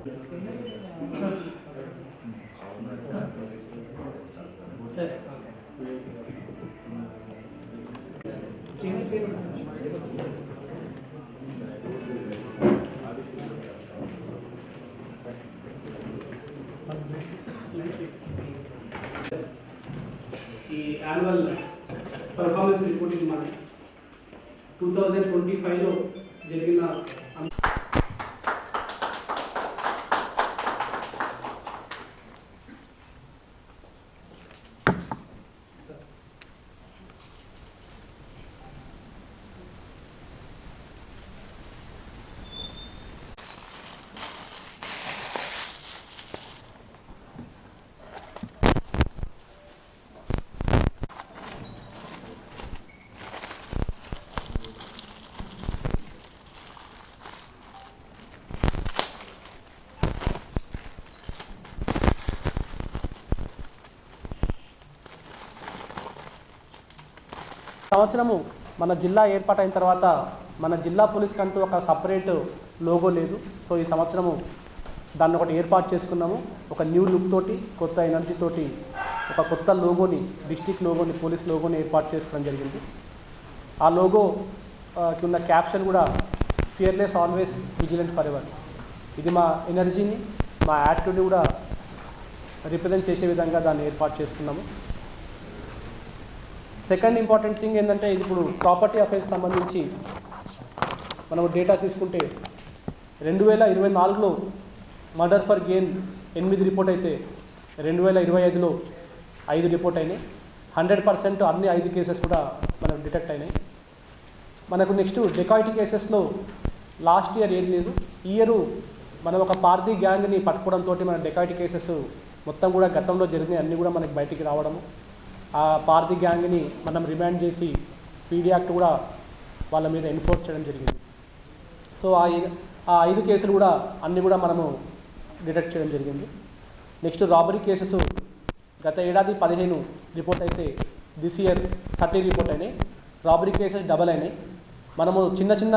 ఈ annual performance reporting మన two thousand twenty ఫైవ్లో జరిగిన సంవత్సరము మన జిల్లా ఏర్పాటైన తర్వాత మన జిల్లా పోలీస్కి అంటూ ఒక సపరేట్ లోగో లేదు. సో ఈ సంవత్సరము దాన్ని ఒకటి ఏర్పాటు చేసుకున్నాము. ఒక న్యూ లుక్ తోటి కొత్త ఎనర్జీ తోటి ఒక కొత్త లోగోని డిస్టిక్ లోగోని పోలీస్ లోగోని ఏర్పాటు చేసుకోవడం జరిగింది. ఆ లోగో కి ఉన్న క్యాప్షన్ కూడా fearless always vigilant for ever. ఇది మా ఎనర్జీని మా యాటిట్యూడ్ కూడా రిప్రజెంట్ చేసే విధంగా దాన్ని ఏర్పాటు చేసుకున్నాము. సెకండ్ ఇంపార్టెంట్ థింగ్ ఏంటంటే ఇది ఇప్పుడు ప్రాపర్టీ అఫైర్స్ సంబంధించి మనం డేటా తీసుకుంటే రెండు వేల ఇరవై నాలుగులో మర్డర్ ఫర్ గెయిన్ ఎనిమిది రిపోర్ట్ అయితే రెండు వేల ఇరవై ఐదులో ఐదు రిపోర్ట్ అయినాయి. హండ్రెడ్ పర్సెంట్ అన్ని ఐదు కేసెస్ కూడా మనకు డిటెక్ట్ అయినాయి. మనకు నెక్స్ట్ డెకాయిటీ కేసెస్లో లాస్ట్ ఇయర్ ఏది లేదు. ఈ ఇయర్ మనం ఒక పార్టీ గ్యాంగ్ని పట్టుకోవడంతో మన డెకాయిటీ కేసెస్ మొత్తం కూడా గతంలో జరిగినాయి. అన్నీ కూడా మనకి బయటికి రావడము. ఆ పార్టీ గ్యాంగ్ని మనం రిమాండ్ చేసి పీడీ యాక్ట్ కూడా వాళ్ళ మీద ఎన్ఫోర్స్ చేయడం జరిగింది. సో ఆ ఆ ఐదు కేసులు కూడా అన్నీ కూడా మనము డిటెక్ట్ చేయడం జరిగింది. నెక్స్ట్ రాబరీ కేసెస్ గత ఏడాది పదిహేను రిపోర్ట్ అయితే దిస్ ఇయర్ థర్టీ రిపోర్ట్ అయినాయి. రాబరీ కేసెస్ డబల్ అయినాయి. మనము చిన్న చిన్న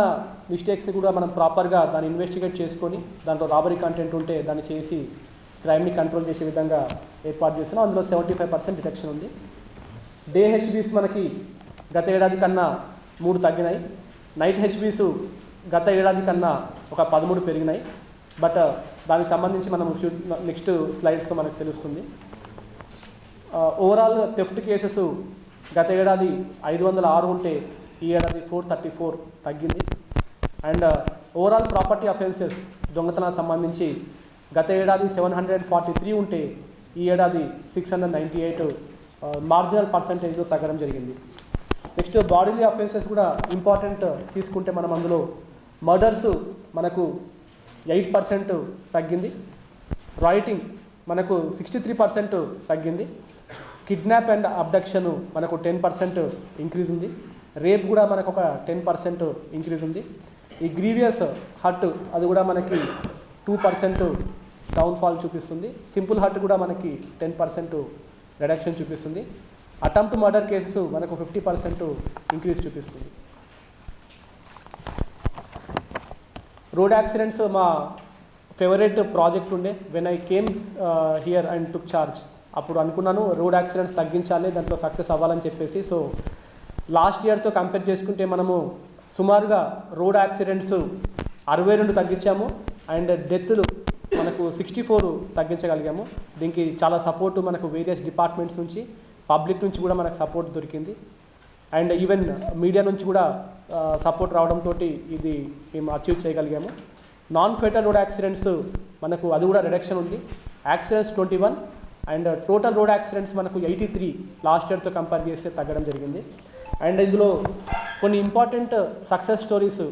మిస్టేక్స్ని కూడా మనం ప్రాపర్గా దాన్ని ఇన్వెస్టిగేట్ చేసుకొని దాంట్లో రాబరీ కంటెంట్ ఉంటే దాన్ని చేసి క్రైమ్ని కంట్రోల్ చేసే విధంగా ఏర్పాటు చేస్తున్నాం. అందులో సెవెంటీ ఫైవ్ పర్సెంట్ డిటెక్షన్ ఉంది. డే హెచ్బీస్ మనకి గత ఏడాది కన్నా మూడు తగ్గినాయి. నైట్ హెచ్బీస్ గత ఏడాది కన్నా ఒక పదమూడు పెరిగినాయి. బట్ దానికి సంబంధించి మనం నెక్స్ట్ స్లైడ్స్లో మనకు తెలుస్తుంది. ఓవరాల్ థెఫ్ట్ కేసెస్ గత ఏడాది ఐదు వందల ఆరు ఉంటే ఈ ఏడాది ఫోర్ థర్టీ ఫోర్ తగ్గింది. అండ్ ఓవరాల్ ప్రాపర్టీ అఫెన్సెస్ దొంగతనానికి సంబంధించి గత ఏడాది సెవెన్ హండ్రెడ్ ఫార్టీ త్రీ ఉంటే ఈ ఏడాది six hundred ninety eight marginal పర్సంటేజ్లో తగ్గడం జరిగింది. నెక్స్ట్ బాడీలీ అఫెన్సెస్ కూడా ఇంపార్టెంట్ తీసుకుంటే మనం అందులో మర్డర్స్ మనకు ఎయిట్ పర్సెంట్ తగ్గింది. రైటింగ్ మనకు సిక్స్టీ త్రీ పర్సెంట్ తగ్గింది. కిడ్నాప్ అండ్ అబ్డక్షన్ మనకు టెన్ పర్సెంట్ ఇంక్రీజ్ ఉంది. రేప్ కూడా మనకు ఒక టెన్ పర్సెంట్ ఇంక్రీజ్ ఉంది. ఈ గ్రీవియస్ హర్ట్ అది కూడా మనకి టూ పర్సెంట్ డౌన్ఫాల్ చూపిస్తుంది. సింపుల్ హర్ట్ కూడా మనకి టెన్ పర్సెంట్ రిడక్షన్ చూపిస్తుంది. అటెంప్ట్ మర్డర్ కేసెస్ మనకు ఫిఫ్టీ పర్సెంట్ ఇంక్రీజ్ చూపిస్తుంది. రోడ్ యాక్సిడెంట్స్ మా ఫేవరెట్ ప్రాజెక్ట్ ఉండే. When I came here and took charge అప్పుడు అనుకున్నాను రోడ్ యాక్సిడెంట్స్ తగ్గించాలి దాంట్లో సక్సెస్ అవ్వాలని చెప్పేసి. సో లాస్ట్ ఇయర్తో కంపేర్ చేసుకుంటే మనము సుమారుగా రోడ్ యాక్సిడెంట్స్ అరవై రెండు తగ్గించాము. అండ్ డెత్లు మనకు సిక్స్టీ ఫోర్ తగ్గించగలిగాము. దీనికి చాలా సపోర్టు మనకు వేరియస్ డిపార్ట్మెంట్స్ నుంచి పబ్లిక్ నుంచి కూడా మనకు సపోర్ట్ దొరికింది. అండ్ ఈవెన్ మీడియా నుంచి కూడా సపోర్ట్ రావడంతో ఇది మేము అచీవ్ చేయగలిగాము. నాన్ ఫెటల్ రోడ్ యాక్సిడెంట్స్ మనకు అది కూడా రిడక్షన్ ఉంది. Accidents twenty one and total road accidents మనకు ఎయిటీ త్రీ లాస్ట్ ఇయర్తో కంపేర్ చేస్తే తగ్గడం జరిగింది. అండ్ ఇందులో కొన్ని ఇంపార్టెంట్ సక్సెస్ స్టోరీస్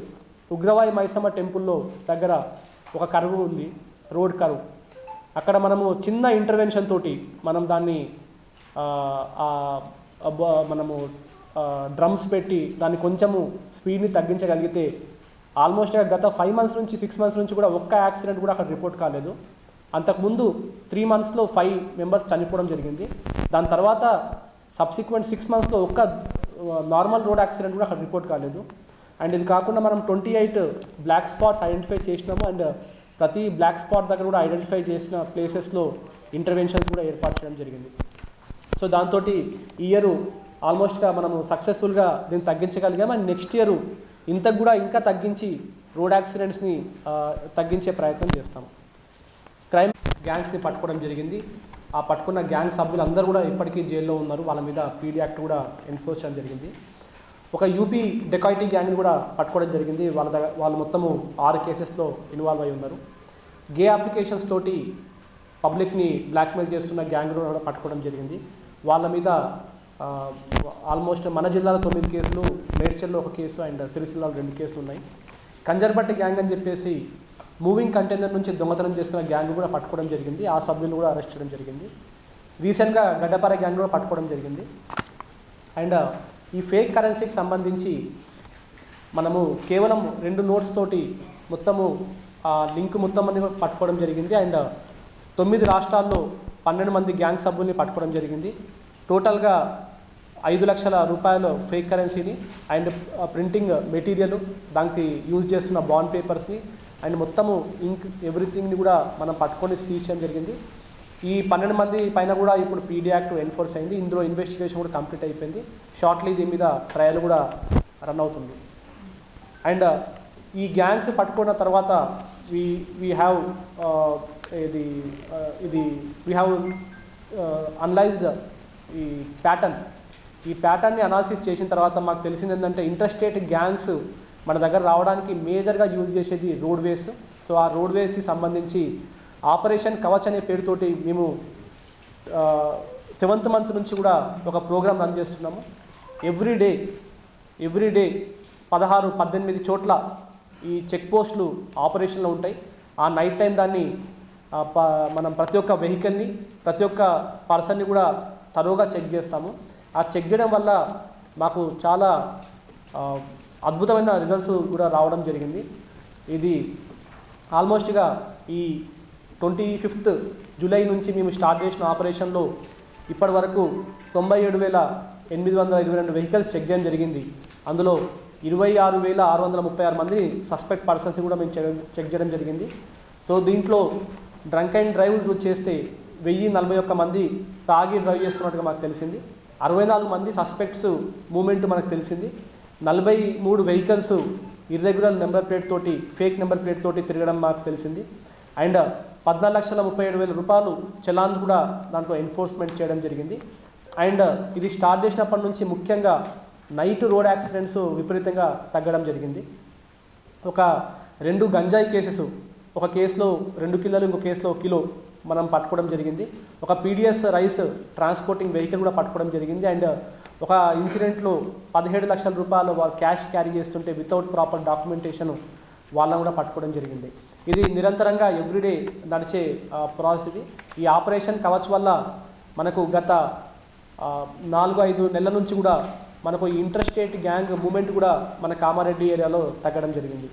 ఉగ్రవాయి మైసమ్మ టెంపుల్లో దగ్గర ఒక కరువు ఉంది. రోడ్ కర్వ్ అక్కడ మనము చిన్న ఇంటర్వెన్షన్ తోటి మనం దాన్ని మనము డ్రమ్స్ పెట్టి దాన్ని కొంచెము స్పీడ్ని తగ్గించగలిగితే ఆల్మోస్ట్ గత ఫైవ్ మంత్స్ నుంచి సిక్స్ మంత్స్ నుంచి కూడా ఒక్క యాక్సిడెంట్ కూడా అక్కడ రిపోర్ట్ కాలేదు. అంతకుముందు త్రీ మంత్స్లో ఫైవ్ మెంబర్స్ చనిపోవడం జరిగింది. దాని తర్వాత సబ్సిక్వెంట్ సిక్స్ మంత్స్లో ఒక్క నార్మల్ రోడ్ యాక్సిడెంట్ కూడా అక్కడ రిపోర్ట్ కాలేదు. అండ్ ఇది కాకుండా మనం twenty eight black spots identify చేసినాము. అండ్ ప్రతి బ్లాక్ స్పాట్ దగ్గర కూడా ఐడెంటిఫై చేసిన ప్లేసెస్లో ఇంటర్వెన్షన్స్ కూడా ఏర్పాటు చేయడం జరిగింది. సో దాంతో ఈ ఇయర్ ఆల్మోస్ట్గా మనము సక్సెస్ఫుల్గా దీన్ని తగ్గించగలిగాం. అండ్ నెక్స్ట్ ఇయర్ ఇంతకు కూడా ఇంకా తగ్గించి రోడ్ యాక్సిడెంట్స్ని తగ్గించే ప్రయత్నం చేస్తాం క్రైమ్ గ్యాంగ్స్ని పట్టుకోవడం జరిగింది. ఆ పట్టుకున్న గ్యాంగ్ సభ్యులు అందరూ కూడా ఇప్పటికీ జైల్లో ఉన్నారు. వాళ్ళ మీద పీడీ యాక్ట్ కూడా ఎన్ఫోర్స్ చేయడం జరిగింది. ఒక యూపీ డెకాయిటీ గ్యాంగ్ని కూడా పట్టుకోవడం జరిగింది. వాళ్ళ దగ్గర వాళ్ళు మొత్తము ఆరు కేసెస్లో ఇన్వాల్వ్ అయి ఉన్నారు. గే అప్లికేషన్స్ తోటి పబ్లిక్ని బ్లాక్మెయిల్ చేస్తున్న గ్యాంగ్ కూడా పట్టుకోవడం జరిగింది. వాళ్ళ మీద ఆల్మోస్ట్ మన జిల్లాలో తొమ్మిది కేసులు మేడ్చల్లో ఒక కేసు అండ్ సిరిసిల్లాలో రెండు కేసులు ఉన్నాయి. కంజర్బట్టి గ్యాంగ్ అని చెప్పేసి మూవింగ్ కంటైనర్ నుంచి దొంగతనం చేస్తున్న గ్యాంగ్ కూడా పట్టుకోవడం జరిగింది. ఆ సభ్యులు కూడా అరెస్ట్ చేయడం జరిగింది. రీసెంట్గా గడ్డపార గ్యాంగ్ కూడా పట్టుకోవడం జరిగింది. అండ్ ఈ ఫేక్ కరెన్సీకి సంబంధించి మనము కేవలం రెండు నోట్స్ తోటి మొత్తము ఆ లింక్ మొత్తం అనేది పట్టుకోవడం జరిగింది. అండ్ తొమ్మిది రాష్ట్రాల్లో పన్నెండు మంది గ్యాంగ్ సభ్యుల్ని పట్టుకోవడం జరిగింది. టోటల్గా ఐదు లక్షల రూపాయల ఫేక్ కరెన్సీని అండ్ ప్రింటింగ్ మెటీరియల్ దానికి యూజ్ చేస్తున్న బాండ్ పేపర్స్ని అండ్ మొత్తము ఇంక్ ఎవ్రీథింగ్ని కూడా మనం పట్టుకొని సీజ్ చేయడం జరిగింది. ఈ పన్నెండు మంది పైన కూడా ఇప్పుడు పీడీ యాక్ట్ ఎన్ఫోర్స్ అయింది. ఇందులో ఇన్వెస్టిగేషన్ కూడా కంప్లీట్ అయిపోయింది. షార్ట్లీ దీని మీద ట్రయల్ కూడా రన్ అవుతుంది. అండ్ uh, ఈ గ్యాంగ్స్ పట్టుకున్న తర్వాత వీ వీ హ్యావ్ ఇది uh, ఇది వీ హ్యావ్ అనలైజ్డ్ ఈ ప్యాటర్న్ ఈ ప్యాటర్న్ని అనాలిసిస్ చేసిన తర్వాత మాకు తెలిసింది ఏంటంటే ఇంట్రెస్టేట్ గ్యాంగ్స్ మన దగ్గర రావడానికి మేజర్గా యూజ్ చేసేది రోడ్వేస్ సో ఆ రోడ్వేస్కి సంబంధించి ఆపరేషన్ కవచ్ అనే పేరుతోటి మేము సెవెంత్ మంత్ నుంచి కూడా ఒక ప్రోగ్రామ్ రన్ చేస్తున్నాము. ఎవ్రీ డే ఎవ్రీ డే పదహారు పద్దెనిమిది చోట్ల ఈ చెక్ పోస్టులు ఆపరేషన్లో ఉంటాయి. ఆ నైట్ టైం దాన్ని మనం ప్రతి ఒక్క వెహికల్ని ప్రతి ఒక్క పర్సన్ని కూడా తరువుగా చెక్ చేస్తాము. ఆ చెక్ చేయడం వల్ల మాకు చాలా అద్భుతమైన రిజల్ట్స్ కూడా రావడం జరిగింది. ఇది ఆల్మోస్ట్గా ఈ ట్వంటీ ఫిఫ్త్ జూలై నుంచి మేము స్టార్ట్ చేసిన ఆపరేషన్లో ఇప్పటి వరకు తొంభై ఏడు వేల ఎనిమిది వందల ఇరవై రెండు వెహికల్స్ చెక్ చేయడం జరిగింది. అందులో ఇరవై ఆరు వేల ఆరు వందల ముప్పై ఆరు మంది సస్పెక్ట్ పర్సన్స్ కూడా మేము చెక్ చెక్ చేయడం జరిగింది. సో దీంట్లో డ్రంక్ అండ్ డ్రైవ్ చేస్తే వెయ్యి నలభై ఒక్క మంది తాగి డ్రైవ్ చేస్తున్నట్టుగా మాకు తెలిసింది. అరవై నాలుగు మంది సస్పెక్ట్స్ మూమెంట్ మనకు తెలిసింది. నలభై మూడు వెహికల్స్ ఇర్రెగ్యులర్ నెంబర్ ప్లేట్ తోటి ఫేక్ నెంబర్ ప్లేట్ తోటి తిరగడం మాకు తెలిసింది. అండ్ పద్నాలుగు లక్షల ముప్పై ఏడు వేల రూపాయలు చలాన్ కూడా దాంట్లో ఎన్ఫోర్స్మెంట్ చేయడం జరిగింది. అండ్ ఇది స్టార్ట్ చేసినప్పటి నుంచి ముఖ్యంగా నైట్ రోడ్ యాక్సిడెంట్స్ విపరీతంగా తగ్గడం జరిగింది. ఒక రెండు గంజాయి కేసెస్ ఒక కేసులో రెండు కిలోలు ఇంకో కేసులో ఒక కిలో మనం పట్టుకోవడం జరిగింది. ఒక పీడిఎస్ రైస్ ట్రాన్స్పోర్టింగ్ వెహికల్ కూడా పట్టుకోవడం జరిగింది. అండ్ ఒక ఇన్సిడెంట్లో పదిహేడు లక్షల రూపాయలు వాళ్ళు క్యాష్ క్యారీ చేస్తుంటే వితౌట్ ప్రాపర్ డాక్యుమెంటేషన్ వాళ్ళని కూడా పట్టుకోవడం జరిగింది. ఇది నిరంతరంగా ఎవ్రీడే నడిచే ప్రాసెస్ ఇది. ఈ ఆపరేషన్ కవచ్ వల్ల మనకు గత నాలుగు ఐదు నెలల నుంచి కూడా మనకు ఈ గ్యాంగ్ మూమెంట్ కూడా మన కామారెడ్డి ఏరియాలో తగ్గడం జరిగింది.